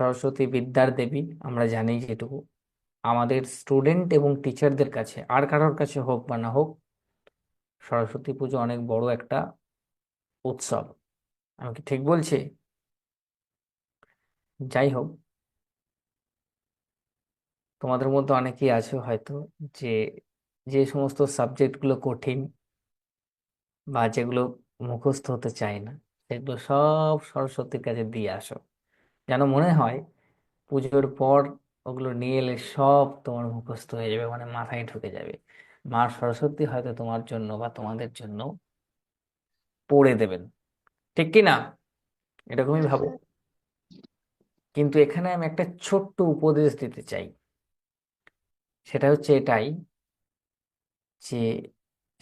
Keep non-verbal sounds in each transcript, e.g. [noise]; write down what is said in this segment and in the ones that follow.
সরস্বতী বিদ্যার দেবী, আমরা জানি যেটুকু। আমাদের স্টুডেন্ট এবং টিচারদের কাছে, আর কারোর কাছে হোক বা না হোক, সরস্বতী পুজো অনেক বড় একটা উৎসব। আমি কি ঠিক বলছি? যাই হোক, তোমাদের মধ্যে অনেকেই আছে হয়তো, যে যে সমস্ত সাবজেক্টগুলো কঠিন বা যেগুলো মুখস্থ হতে চায় না, সেগুলো সব সরস্বতীর কাছে দিয়ে আসো। যেন মনে হয় পুজোর পর ওগুলো নিয়ে এলে সব তোমার মুখস্থ হয়ে যাবে মানে মাথায় ঢুকে যাবে। মা সরস্বতী হয়তো তোমার জন্য বা তোমাদের জন্য পড়ে দেবেন। ঠিক কি না? এরকমই ভাবো। কিন্তু এখানে আমি একটা ছোট্ট উপদেশ দিতে চাই। সেটা হচ্ছে এটাই যে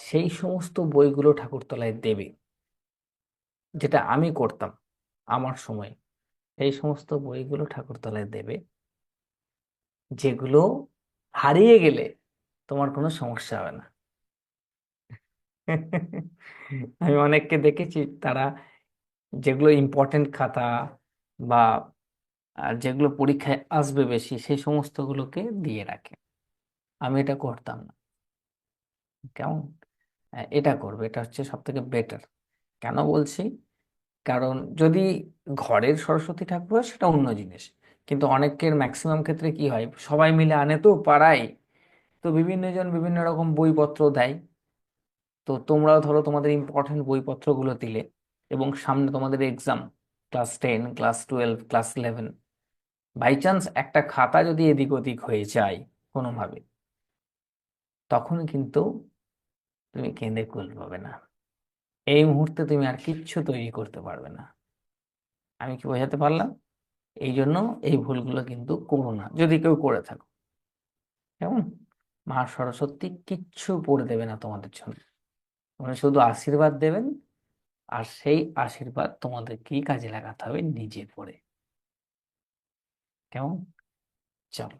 সেই সমস্ত বইগুলো ঠাকুরতলায় দেবে, যেটা আমি করতাম আমার সময়। সেই সমস্ত বইগুলো ঠাকুরতলায় দেবে। যেগুলো হারিয়ে গেলে তোমার কোনো সমস্যা হবে না। [laughs] আমি অনেককে দেখেছি, তারা যেগুলো ইম্পর্টেন্ট খাতা বা আর যেগুলো পরীক্ষায় আসবে বেশি, সেই সমস্তগুলোকে দিয়ে রাখে। আমি এটা করতাম না। কেমন? এটা করবে, এটা হচ্ছে সব থেকে বেটার কেন বলছি? কারণ যদি ঘরের সরস্বতী ঠাকুর হয়, সেটা অন্য জিনিস। কিন্তু অনেকের ম্যাক্সিমাম ক্ষেত্রে কি হয়, সবাই মিলে আনে তো পাড়ায়। তো বিভিন্ন জন বিভিন্ন রকম বইপত্র দেয়। তো তোমরাও ধরো তোমাদের ইম্পর্টেন্ট বইপত্রগুলো দিলে এবং সামনে তোমাদের exam class ten class twelve class eleven by chance একটা খাতা যদি এদিক ওদিক হয়ে যায় কোনোভাবে, তখন কিন্তু তুমি কেঁদে কুল পাবে না। এই মুহূর্তে তুমি আর কিচ্ছু তৈরি করতে পারবে না। আমি কি বোঝাতে পারলাম? এই জন্য এই ভুলগুলো কিন্তু করো না, যদি কেউ করে থাকো। কেমন? মা সরস্বতী কিচ্ছু পড়ে দেবে না তোমাদের জন্য। উনি শুধু আশীর্বাদ দেবেন, আর সেই আশীর্বাদ তোমাদের কি কাজে লাগাতে হবে নিজে পড়ে কেমন? চলো।